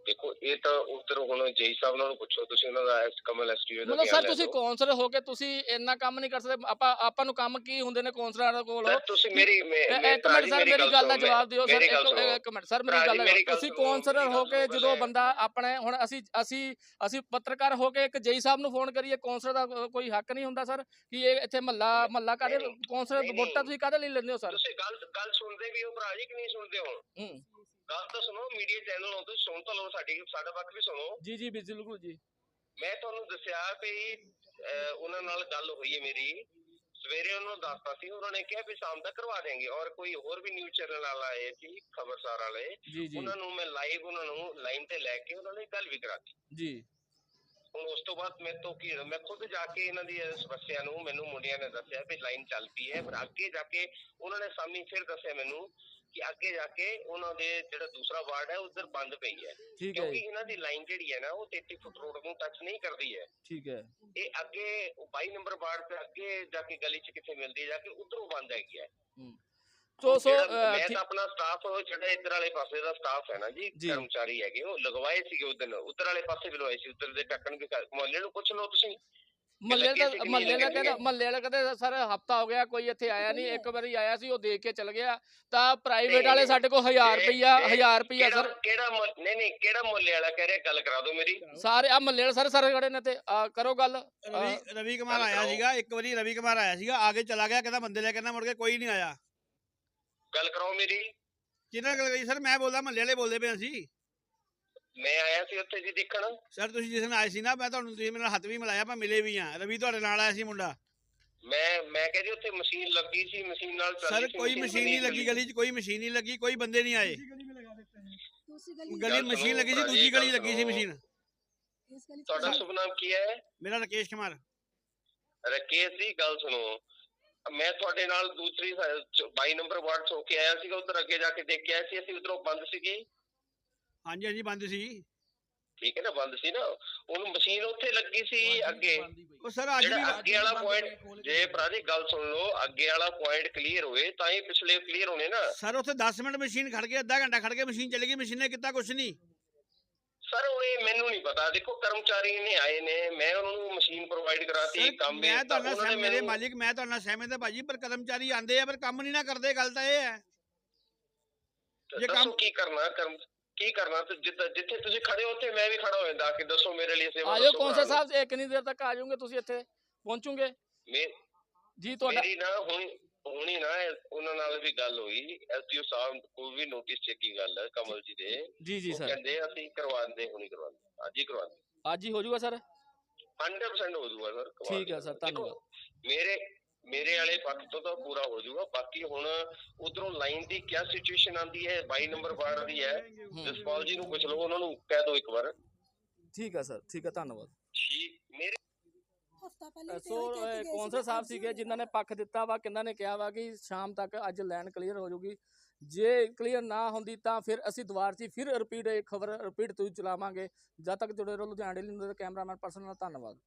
ਦੇਖੋ ਇਹ ਤਾਂ ਉਧਰ ਹੁਣ ਜੇਈ ਸਾਹਿਬ ਨਾਲ ਪੁੱਛੋ ਤੁਸੀਂ ਉਹਨਾਂ ਦਾ ਐਸ ਕਮਲ ਐਸਟੀਓ ਦਾ
ਮਤਲਬ ਸਰ ਤੁਸੀਂ
ਦਿਓ।
ਕੌਂਸਲਰ ਹੋ ਕੇ ਤੁਸੀਂ ਇੰਨਾ ਕੰਮ ਨਹੀਂ ਕਰ ਸਕਦੇ ਆਪਾਂ ਆਪਾਂ ਨੂੰ ਕੰਮ ਕੀ ਹੁੰਦੇ ਨੇ ਕੌਂਸਲਰਾਂ ਦੇ ਕੋਲ
ਤੁਸੀਂ ਮੇਰੀ
ਇੱਕ ਮਿੰਟ ਸਰ ਮੇਰੀ ਗੱਲ ਦਾ ਜਵਾਬ ਦਿਓ ਸਰ ਇੱਕ ਮਿੰਟ ਸਰ ਮੇਰੀ ਗੱਲ ਤੁਸੀਂ
ਮੇਰੀ
ਹੋ ਕੇ ਜਦੋਂ। ਬੰਦਾ ਆਪਣੇ ਹੁਣ ਅਸੀਂ ਅਸੀਂ ਅਸੀਂ ਪੱਤਰਕਾਰ ਹੋ ਕੇ ਇੱਕ ਜੇਈ ਸਾਹਿਬ ਨੂੰ ਫੋਨ ਕਰੀਏ ਕੌਂਸਲਰ ਦਾ ਕੋਈ ਹੱਕ ਨਹੀਂ ਹੁੰਦਾ ਸਰ ਕਿ ਇਹ ਇੱਥੇ ਮਹੱਲਾ ਮਹੱਲਾ ਕਾਦੇ
ਨਹੀਂ,
ਵੋਟਾਂ। ਤੁਸੀਂ ਕਾਦੇ ਲਈ ਲੈਂਦੇ ਹੋ ਸਰ
ਤੁਸੀਂ ਗੱਲ ਗੱਲ ਸੁਣਦੇ ਵੀ ਹੋ ਭਰਾ ਜੀ ਕਿ ਨਹੀਂ ਸੁਣਦੇ ਹੂੰ ਗੱਲ ਤਾਂ ਸੁਣੋ ਮੀਡੀਆ ਚੈਨਲ ਹੋ ਤੁਸੀਂ ਸੁਣ ਤਾਂ ਲਓ ਸਾਡੀ ਸਾਡਾ ਪੱਖ ਵੀ ਸੁਣੋ।
ਜੀ ਜੀ ਬਿਲਕੁਲ ਜੀ।
ਮੈਂ ਤੁਹਾਨੂੰ ਦੱਸਿਆ ਵੀ ਅਹ, ਉਹਨਾਂ ਨਾਲ ਗੱਲ ਹੋਈ ਹੈ ਮੇਰੀ। ਸਵੇਰੇ ਉਹਨਾਂ ਨੂੰ ਦੱਸਤਾ ਸੀ ਉਹਨਾਂ ਨੇ ਕਿਹਾ ਵੀ ਸ਼ਾਮ ਤੱਕ ਕਰਵਾ ਦੇਣਗੇ ਔਰ ਕੋਈ ਹੋਰ ਵੀ ਨਿਊਜ਼ ਚੈਨਲ ਵਾਲਾ ਆਏ ਸੀ ਖਬਰਸਾਰ ਵਾਲੇ
ਜੀ ਜੀ।
ਉਹਨਾਂ ਨੂੰ ਮੈਂ ਲਾਈਵ ਉਹਨਾਂ ਨੂੰ ਲਾਈਨ ਤੇ ਲੈ ਕੇ ਉਹਨਾਂ ਨੇ ਗੱਲ ਵੀ ਕਰਾਤੀ।
ਜੀ।
ਹੁਣ ਉਸ ਤੋਂ ਬਾਅਦ ਮੇਰੇ ਤੋਂ ਕੀ ਮੈਂ ਖੁਦ ਜਾ ਕੇ ਇਹਨਾਂ ਦੀ ਇਸ ਸਮੱਸਿਆ ਨੂੰ ਮੈਨੂੰ ਮੁੰਡਿਆਂ ਨੇ ਦੱਸਿਆ ਵੀ ਲਾਈਨ ਚੱਲ ਪਈ ਹੈ ਪਰ ਅੱਗੇ ਜਾ ਕੇ ਉਹਨਾਂ ਨੇ ਸਾਮੀ ਫਿਰ ਦੱਸਿਆ ਮੈਨੂੰ ਕਿ ਅੱਗੇ ਜਾ ਕੇ ਉਹਨਾਂ ਦੇ ਜਿਹੜਾ ਦੂਸਰਾ ਵਾਰਡ ਹੈ ਉਧਰ ਬੰਦ ਪਈ ਹੈ।
ਠੀਕ ਹੈ
ਕਿਉਂਕਿ
ਜੀ,
ਇਹਨਾਂ ਦੀ ਲਾਈਨ ਜਿਹੜੀ ਹੈ ਨਾ ਉਹ 33 ਫੁੱਟ ਰੋਡ ਨੂੰ ਟੱਚ ਨਹੀਂ ਕਰਦੀ ਹੈ।
ਠੀਕ ਹੈ।
ਇਹ ਅੱਗੇ 22 ਨੰਬਰ ਵਾਰਡ ਤੇ ਅੱਗੇ ਜਾ ਕੇ ਗਲੀ 'ਚ ਕਿੱਥੇ ਮਿਲਦੀ ਹੈ ਜਾ ਕੇ ਉਧਰੋਂ ਬੰਦ ਹੈਗੀ ਹੈ।
ਸੋ ਸੋ
ਜਿਹੜਾ ਮੈਂ
ਠੀਕ-
ਤਾਂ ਆਪਣਾ ਸਟਾਫ ਜਿਹੜਾ ਇੱਧਰ ਵਾਲੇ ਪਾਸੇ ਦਾ ਸਟਾਫ ਹੈ ਨਾ ਜੀ
ਜੀ।
ਕਰਮਚਾਰੀ ਹੈਗੇ ਉਹ ਲਗਵਾਏ ਸੀਗੇ ਉਧਰ ਉਧਰ ਵਾਲੇ ਪਾਸੇ ਵੀ ਲਵਾਏ ਸੀ ਉਧਰ ਦੇ ਢੱਕਣ ਵੀ ਕਰ- ਮੁਹੱਲੇ ਨੂੰ ਪੁੱਛ ਲਓ ਤੁਸੀਂ।
ਮੱਲੇ ਦਾ
ਸੀ
ਮੱਲੇ ਦਾ ਕਹਿੰਦਾ ਮੱਲੇ ਵਾਲਾ ਕਹਿੰਦੇ ਸਰ ਹਫਤਾ ਹੋ ਗਿਆ ਕੋਈ ਇੱਥੇ ਆਇਆ ਨਹੀਂ ਇੱਕ ਵਾਰੀ ਆਇਆ ਸੀ ਉਹ ਦੇਖ ਕੇ ਚਲ ਗਿਆ। ਤਾਂ ਪ੍ਰਾਈਵੇਟ ਵਾਲੇ ਸਾਡੇ ਕੋਲ 1000
ਇਹ-
ਰੁਪਈਆ
ਇਹ
1000 ਰੁਪਈਆ
ਕਿਹੜਾ-
ਸਰ।
ਕਿਹੜਾ ਮੁੱਲ- ਨਹੀਂ ਨਹੀਂ ਕਿਹੜਾ ਮੁੱਲੇ ਵਾਲਾ ਕਹਿ ਰਿਹਾ ਗੱਲ ਕਰਾ ਦਿਓ ਮੇਰੀ।
ਸਾਰੇ ਆ ਮੱਲੇ ਵਾਲੇ ਸਰ ਸਾਰੇ ਖੜੇ ਨੇ ਤੇ ਕਰੋ ਗੱਲ।
ਰਵੀ ਰਵੀ ਕੁਮਾਰ ਆਇਆ। ਸੀਗਾ ਇੱਕ ਵਾਰੀ ਰਵੀ ਕੁਮਾਰ ਆਇਆ ਸੀਗਾ ਆਗੇ ਚਲਾ ਗਿਆ ਕਹਿੰਦਾ ਬੰਦੇ ਲੈ ਕੇ ਨਾ ਮੁੜ ਕੇ ਕੋਈ ਨਹੀਂ ਆਇਆ।
ਗੱਲ ਕਰਾਓ ਮੇਰੀ।
ਕਿਹਨਾਂ ਗੱਲ ਕਰੀ? ਸਰ ਮੈਂ ਬੋਲਦਾ ਮਹੱਲੇ ਵਾਲੇ ਬੋਲਦੇ ਪਏ ਅਸੀਂ।
ਮੈਂ ਆਇਆ ਸੀ ਉੱਥੇ ਜੀ ਦੇਖਣ।
ਸਰ ਤੁਸੀਂ ਜਿਸ ਦਿਨ ਆਏ ਸੀ ਨਾ ਮੈਂ ਤੁਹਾਨੂੰ ਤੁਸੀਂ ਮੇਰੇ ਨਾਲ ਹੱਥ ਵੀ ਮਿਲਾਇਆ ਮੈਂ ਮਿਲੇ ਵੀ ਆ ਰਵੀ ਤੁਹਾਡੇ ਨਾਲ ਆਇਆ ਸੀ ਮੁੰਡਾ।
ਮੈਂ ਮੈਂ ਕਿਹਾ ਜੀ ਉੱਥੇ ਮਸ਼ੀਨ ਲੱਗੀ ਸੀ ਮਸ਼ੀਨ ਨਾਲ
ਸਰ ਕੋਈ ਮਸ਼ੀਨ ਨਹੀਂ ਲੱਗੀ ਗਲੀ 'ਚ ਕੋਈ ਮਸ਼ੀਨ ਨਹੀਂ ਲੱਗੀ ਕੋਈ ਬੰਦੇ ਨਹੀਂ ਆਏ।
ਗਲੀ
ਗਲੀ ਮਸ਼ੀਨ ਲੱਗੀ ਸੀ ਦੂਜੀ ਗਲੀ ਲੱਗੀ ਸੀ ਮਸ਼ੀਨ।
ਤੁਹਾਡਾ ਸ਼ੁਭ ਨਾਮ ਕੀ ਹੈ?
ਮੇਰਾ ਰਕੇਸ਼ ਕੁਮਾਰ।
ਰਕੇਸ਼ ਦੀ ਗੱਲ ਸੁਣੋ। ਮੈਂ ਤੁਹਾਡੇ ਨਾਲ ਦੂਸਰੀ 22 ਨੰਬਰ ਵਾਰਡ ਤੋਂ ਕੇ ਆਇਆ ਸੀਗਾ ਉਧਰ ਅੱਗੇ ਜਾ ਕੇ ਦੇਖ ਕੇ ਆਇਆ ਸੀ ਅਸੀਂ ਉਧਰੋਂ ਬੰਦ ਸੀਗੀ।
ਹਾਂਜੀ ਹਾਂਜੀ ਬੰਦ ਸੀ
ਠੀਕ ਹੈ ਨਾ ਬੰਦ ਸੀ ਨਾ। ਉਹਨੂੰ ਮਸ਼ੀਨ ਉੱਥੇ ਲੱਗੀ ਸੀ ਅੱਗੇ।
ਉਹ ਸਰ ਅੱਜ ਵੀ
ਅੱਗੇ ਵਾਲਾ ਪੁਆਇੰਟ ਜੇ ਭਰਾ ਜੀ ਗੱਲ ਸੁਣ ਲਓ ਅੱਗੇ ਵਾਲਾ ਪੁਆਇੰਟ ਕਲੀਅਰ ਹੋਏ ਤਾਂ ਹੀ ਪਿਛਲੇ ਕਲੀਅਰ ਹੋਣੇ ਨਾ।
ਸਰ ਉੱਥੇ 10 ਮਿੰਟ ਮਸ਼ੀਨ ਖੜ ਕੇ ਅੱਧਾ ਘੰਟਾ ਖੜ ਕੇ ਮਸ਼ੀਨ ਚੱਲ ਗਈ ਮਸ਼ੀਨ ਨੇ ਕੀਤਾ ਕੁਛ ਨਹੀਂ।
ਸਰ ਉਹ ਇਹ ਮੈਨੂੰ ਨਹੀਂ ਪਤਾ। ਦੇਖੋ ਕਰਮਚਾਰੀ ਨੇ ਆਏ ਨੇ ਮੈਂ ਉਹਨਾਂ ਨੂੰ ਮਸ਼ੀਨ ਪ੍ਰੋਵਾਈਡ ਕਰਾਤੀ ਕੰਮ
ਮੈਂ
ਵੀ ਤਾਂ
ਤੁਹਾਡਾ
ਉਹਨਾਂ ਨੇ
ਸਹਿ- ਮੇਰੇ ਮਾਲਿਕ ਮੈਂ ਤੁਹਾਡਾ ਸਹਿਮਤ ਹਾਂ ਭਾਜੀ ਪਰ ਕਰਮਚਾਰੀ ਆਂਦੇ ਆ ਪਰ ਕੰਮ ਨਹੀਂ ਨਾ ਕਰਦੇ ਗੱਲ ਤਾਂ ਇਹ ਹੈ। ਜੇ ਕੰਮ-
ਕੀ ਕਰਨਾ ਕਰਮ ਕੀ ਕਰਨਾ? ਤੇ ਜਿੱਥੇ ਜਿੱਥੇ ਤੁਸੀਂ ਖੜੇ ਹੋ ਉੱਥੇ ਮੈਂ ਵੀ ਖੜਾ ਹੋ ਜਾਂਦਾ। ਕਿ ਦੱਸੋ ਮੇਰੇ ਲਈ ਸੇਵਾ
ਆਜੋ ਕੌਂਸਲ
ਭਰਾ
ਸਾਹਿਬ ਇਹ ਕਿੰਨੀ ਦੇਰ ਤੱਕ ਆ ਜਾਓਗੇ ਤੁਸੀਂ ਇੱਥੇ ਪਹੁੰਚੋਗੇ। ਜੀ ਤੁਹਾਡਾ
ਮੇਰੀ ਨਾ ਹੁਣੀ ਹੁਣੀ ਨਾ ਉਹਨਾਂ ਨਾਲ ਵੀ ਗੱਲ ਹੋਈ। ਐਸਡੀਓ ਸਾਹਿਬ ਕੋਲ ਵੀ ਨੋਟਿਸ ਚੈੱਕੀ ਗੱਲ ਹੈ ਕਮਲ ਜੀ ਦੇ।
ਜੀ ਜੀ ਸਰ।
ਕਹਿੰਦੇ ਅਸੀਂ ਕਰਵਾਉਂਦੇ ਹੁਣੀ ਕਰਵਾਉਂਦੇ। ਅੱਜ ਹੀ ਕਰਵਾਉਂਦੇ।
ਅੱਜ ਹੀ ਹੋ ਜਾਊਗਾ ਸਰ?
100% ਹੋ ਜਾਊਗਾ ਸਰ
ਠੀਕ ਹੈ ਸਰ ਧੰਨਵਾਦ।
ਮੇਰੇ ਮੇਰੇ ਵਾਲੇ ਪੱਖ ਤੋਂ ਤਾਂ ਪੂਰਾ ਹੋ ਜਾਊਗਾ। ਬਾਕੀ ਹੁਣ ਉਧਰੋਂ ਲਾਈਨ ਦੀ ਕੀ ਸਿਚੁਏਸ਼ਨ ਆਂਦੀ ਹੈ 22 ਨੰਬਰ ਵਾਰਡ ਦੀ ਹੈ। ਜਸਪਾਲ ਜੀ ਨੂੰ ਪੁੱਛ ਲਓ ਉਹਨਾਂ ਨੂੰ ਕਹਿ ਦਿਓ ਇੱਕ ਵਾਰ।
ਠੀਕ ਹੈ ਸਰ ਠੀਕ ਹੈ ਧੰਨਵਾਦ।
ਠੀਕ ਮੇਰੇ
ਹਫਤਾ ਪਹਿਲੇ
ਸੋ ਕੌਂਸਲ ਸਾਹਿਬ ਸੀਗੇ ਜਿਨ੍ਹਾਂ ਨੇ ਪੱਖ ਦਿੱਤਾ ਵਾ ਕਿੰਨਾਂ ਨੇ ਕਿਹਾ ਵਾ ਕਿ ਸ਼ਾਮ ਤੱਕ ਅੱਜ ਲਾਈਨ ਕਲੀਅਰ ਹੋ ਜਾਊਗੀ। ਜੇ ਕਲੀਅਰ ਨਾ ਹੁੰਦੀ ਤਾਂ ਫਿਰ ਅਸੀਂ ਦੁਬਾਰ 'ਚ ਫਿਰ ਰਿਪੀਟ ਇਹ ਖਬਰ ਰਿਪੀਟ ਤੁਸੀਂ ਚਲਾਵਾਂਗੇ। ਜਦ ਤੱਕ ਜੁੜੇ ਰਹੋ ਲੁਧਿਆਣੇ ਲਈ ਕੈਮਰਾਮੈਨ ਪਰਸਨ ਨਾਲ ਧੰਨਵਾਦ।